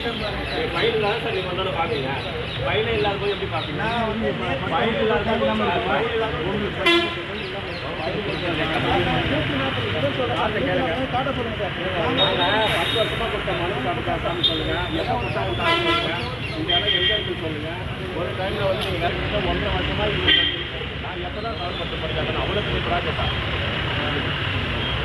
File இல்லாத sir நீங்கள் வந்தோட பார்ப்பீங்க ஃபைலே இல்லாத போது எப்படி பார்ப்பீங்க ஃபைல் இல்லாத போது ஃபைல் இல்லாத நாங்கள் பத்து வருஷமா கொடுத்த மனு காமிக்காசான்னு சொல்லுங்க எப்போ கொடுத்தாங்க சொல்லுங்க இந்த இடம் எங்கே இருக்குன்னு சொல்லுங்க ஒரு டைமில் வந்து நீங்கள் வேறு ஒன்றரை வருஷமா நான் எப்போ தான் சமன்படுத்த படிக்காத அவ்வளோ பெரிய ப்ராஜெக்டா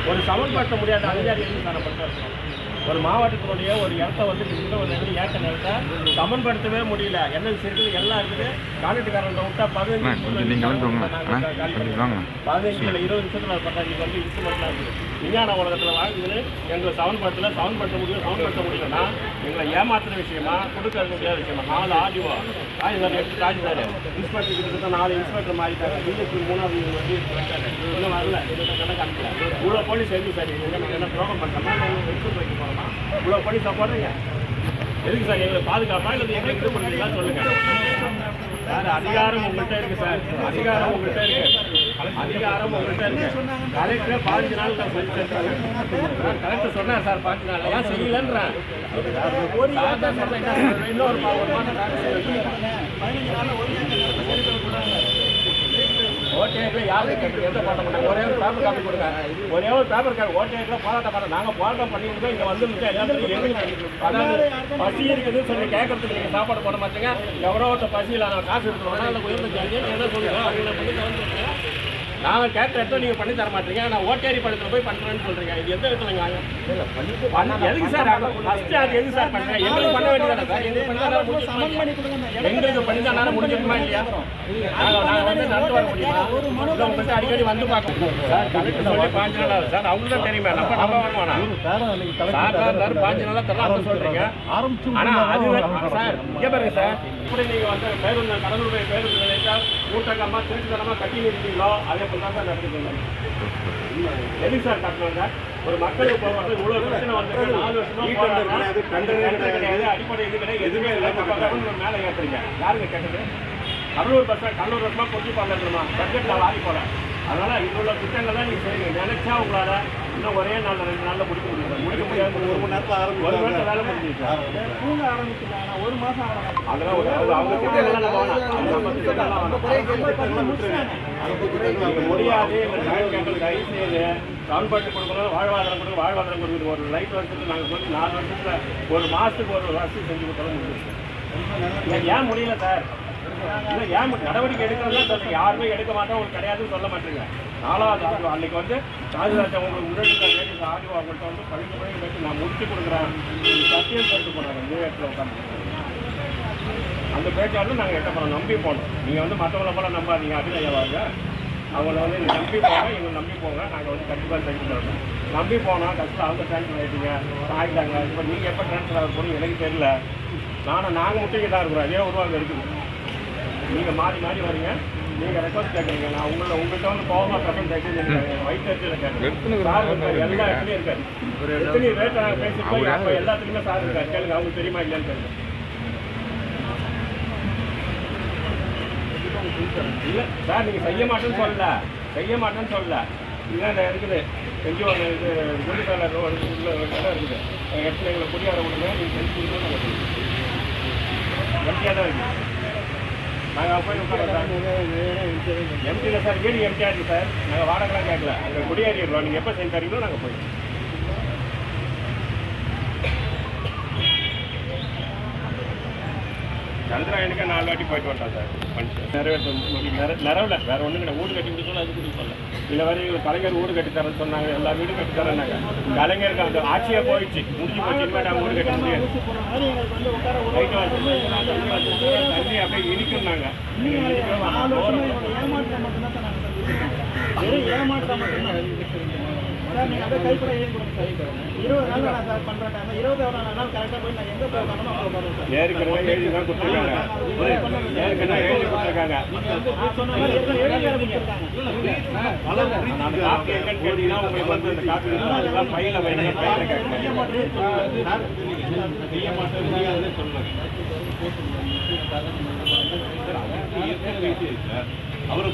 ஒரு சமன்படுத்த முடியாத அதிகாரி எதுவும் சார் ஒரு மாவட்டத்தினுடைய ஒரு இடத்த வந்து கிட்டத்தட்ட ஒரு ரெண்டு ஏக்கர் நிலத்தை சமன்படுத்தவே முடியல. என்ன இருக்குது எல்லாம் இருக்குது? கான்ட்ராக்டுக்காரன் விட்டா பதினஞ்சு. பதினஞ்சு இருபது நிமிஷத்தில் பத்தாஞ்சு வந்து இன்ஸ்ட்ருமெண்ட்லாம் இருக்குது. விஞ்ஞான உலகத்தில் வாங்குது எங்களை சமன்படுத்தல சமன்படுத்த முடியும் சமன்படுத்த முடியலன்னா எங்களை ஏமாத்துற விஷயமா கொடுக்க முடியாத விஷயமா? நாலு ஆடியோ ராஜ்தார் எடுத்து ராஜ்தார் இன்ஸ்பெக்டர் கிட்ட நாலு இன்ஸ்பெக்டர் மாறிட்டாங்க. பிஜேபி மூணாவது வந்து இன்னும் வரல. கணக்கு அனுப்பல போலீஸ் எதுக்கு சார்? எங்க நாங்கள் என்ன துரோகம் பண்ணுறோமா நாங்கள் எடுத்து வைக்க போகிறோமா இவ்வளோ போலீஸாக போடுறீங்க? எதுக்கு சார் எங்களை பாதுகாப்பா? இல்லை எங்களுக்கு இது பண்ணுறீங்களா சொல்லுங்க. சார் அதிகாரம் உங்கள்கிட்ட இருக்கு சார். அதிகாரம் உங்கள்கிட்ட இருக்கு. அதிகாரம் உங்கள்கிட்ட இருக்கு. கலெக்டர் பாஞ்சு நாள் நான் சொல்லிட்டேன் கலெக்டர் சொன்னார் சார் பாஞ்சு நாள். ஏன் செய்யலன்றேன் இன்னொரு தான் சொன்னேன் என்ன ஒரு மாதம் காசு யாரும் கேட்டு எந்த போராட்டம் பண்ணாங்க ஒரே ஒரு பேப்பர் காப்பி கொடுங்க ஒரே ஒரு பேப்பர் காப்பி ஓட்டேக்கில் போராட்டம் பண்ண நாங்கள் போராட்டம் பண்ணிட்டு இங்கே வந்து நிற்க எல்லாத்துக்கும் எங்களுக்கு அதாவது பசி இருக்குதுன்னு சொல்லி கேட்கறதுக்கு நீங்கள் சாப்பாடு போட மாட்டீங்க. எவ்வளோ ஒருத்த பசியில் நான் காசு எடுத்துருவோம்னா இல்லை உயர்ந்த ஜாதி என்ன சொல்லுங்க அவங்கள பண்ணி நாங்கள் கேட்ட இடத்துல நீங்கள் பண்ணி தர மாட்டீங்க. நான் ஓட்டேரி படத்தில் போய் பண்ணுறேன்னு சொல்கிறீங்க இது எந்த இடத்துல நியாயம் பண்ண- எதுக்கு சார் ஃபஸ்ட்டு அது? எதுக்கு சார் பண்ணுறேன் எங்களுக்கு பண்ண வேண்டியதானே சார்? எங்களுக்கு பண்ணி? எங்களுக்கு பண்ணி தரனால முடிஞ்சிருக்குமா இல்லையா? நாங்கள் நாங்கள் வந்து நடந்து வர முடியுமா? இல்லை உங்கள்கிட்ட அடிக்கடி வந்து பார்க்கணும். சார் கலெக்டர் சொல்லி பாஞ்சு நாள் சார் அவங்களுக்கு தான் தெரியுமா. நம்ம நம்ம வருமானா சார் தான் இருந்தாரு பாஞ்சு நாளாக தரலாம். சொல்கிறீங்க ஆனா அது சார் இங்கே பாருங்க சார். இப்படி நீங்க வந்து பேருந்து கடலூருடைய பேருந்து நிலையத்தால் ஊட்டக்கம்மா திருட்டுத்தனமா கட்டி நிறுத்தீங்களோ அதே போல தான் சார் நடக்குது எதுக்கு சார் கட்டணும் சார் ஒரு மக்களுக்கு போகிறது இவ்வளோ பிரச்சனை வந்து நாலு வருஷமா போராடுறோம். கண்டது கிடையாது அடிப்படை இது கிடையாது. எதுவுமே இல்லை மேலே ஏற்றுறீங்க யாருங்க கேட்டது? கடலூர் பஸ் கடலூர் பஸ்மா கொட்டி பண்ணலாமா பட்ஜெட்டில் வாங்கி போல அதனால இது உள்ள திட்டங்கள் தான் நீங்க செய்யுங்க நினைச்சா உங்களால இன்னும் ஒரே நாள்ல ரெண்டு நாள்ல முடிக்க முடியும் முடிக்க முடியாது. ஒரு மணி நேரத்தில் ஒரு மணி நேரத்தில் வேலை முடிஞ்சிச்சு ஆரம்பிச்சுட்டாங்க ஒரு மாசம் ஆகலாம் அதெல்லாம் ஒரு- அவங்க திட்டங்கள்லாம் நம்ம வேணாம். நம்ம திட்டங்கள்லாம் முடியாது எங்களுக்கு தயவு செய்து கவர்மெண்ட் கொடுக்கணும் வாழ்வாதாரம் கொடுக்கணும் வாழ்வாதாரம் கொடுக்குறது ஒரு லைட் வருஷத்துக்கு நாங்கள் சொல்லி நாலு வருஷத்துல ஒரு மாசத்துக்கு ஒரு வசதி செஞ்சு கொடுத்தாலும் முடியும் ஏன் முடியல சார்? நடவடிக்கை எடுக்கிறதா சொல்றீங்க. யாருமே எடுக்க மாட்டோம் உங்களுக்கு கிடையாதுன்னு சொல்ல மாட்டேங்க. நாலாவது ஆண்டு அன்னைக்கு வந்து ராஜராஜா உங்களுக்கு முன்னாடி லேடிஸ் ஆடியோ அவங்கள்ட்ட வந்து பழிக்கு பழி வச்சு நான் முடிச்சு கொடுக்குறேன். நீங்க சத்தியம் சொல்லிட்டு போனாங்க நியூயார்க்கில் உட்காந்து அந்த பேச்சாலும் நாங்கள் எட்ட போனோம் நம்பி போனோம். நீங்கள் வந்து மற்றவங்கள போல நம்பாதீங்க அபிநயாவாங்க அவங்கள வந்து நீங்க நம்பி போங்க இவங்க நம்பி போங்க. நாங்கள் வந்து கண்டிப்பாக செஞ்சு தரோம் நம்பி போனால் கஷ்டம் அவங்க ட்ரான்ஸ்ஃபர் ஆகிட்டீங்க ஆகிட்டாங்க இப்போ நீங்கள் எப்போ ட்ரான்ஸ்ஃபர் ஆக போகணும் எனக்கு தெரியல. நானும் நாங்கள் முட்டிக்கு தான் இருக்கிறோம். அதே உருவாங்க இருக்குது நீங்கள் மாறி மாறி வரீங்க. நீங்கள் ரெக்வஸ்ட் கேட்குறீங்க நான் உங்களை உங்கள்கிட்ட வந்து கோவமாக பிரசன் கேட்குறீங்க வயிற்று கேட்குறேன் சார் இருக்காரு எல்லா இடத்துலையும் இருக்காரு. எத்தனை ரேட்டை நாங்கள் பேசிட்டு அப்போ எல்லாத்துலேயுமே சார் இருக்காரு. கேளுங்க அவங்களுக்கு தெரியுமா இல்லையான்னு கேளுங்க. இல்லை சார் நீங்கள் செய்ய மாட்டேன்னு சொல்லல. செய்ய மாட்டேன்னு சொல்லல. இந்த இருக்குது. ஒரு இது குடிக்கால ரோடு இருக்குது. அந்த இடத்துல எங்களை குடியார விடுங்க நீங்கள் செஞ்சு கொடுங்க நாங்கள் எம்டியாக தான் இருக்குது நாங்கள் போய் உட்காரோம் சார் எம்டி இல்லை சார் வீடு எம்டி இருக்குது சார்? நாங்கள் வாடகைலாம் கேட்கல அங்கே குடியேறிடுறோம். நீங்கள் எப்போ செஞ்சு தரீங்களோ நாங்கள் போய் சந்திராயனுக்கு நாலு வாட்டி போயிட்டு வந்தோம் சார். மனுஷன் நிறைவேற்ற நிற நிறவில் வேற ஒன்றும் கிடையாது. வீடு கட்டி கொடுத்தோம் அது கொடுக்கல சொல்ல வரை கலைஞர் வீடு கட்டி தரேன்னு சொன்னாங்க. எல்லா வீடும் கட்டி தரேன்னாங்க. கலைஞருக்கு அந்த ஆட்சியே போயிடுச்சு. முடிஞ்சு போச்சு. இனிமேல் நாங்கள் வீடு கட்ட முடியாது. தண்ணி அப்படியே இனிக்குன்னாங்க ஏமாற்றம் மட்டும்தான் ஏமாற்றம் மட்டும்தான். சார் நீங்கள் அப்படியே கைப்பட எழுதி கொடுங்க சார். இருபது நாள் நான் சார் பண்ணுற டைம் இருபத்தி நாள் கரெக்டாக போய் நான் எங்கே சார். ஏற்கனவே எழுதி தான் கொடுத்துருக்காங்க. ஏற்கனவே எழுதி கொடுத்துருக்காங்க. உங்களுக்கு வந்து காப்பி ஃபைலில் வைங்க. ஃபைலில் கேட்குறேன் அவர்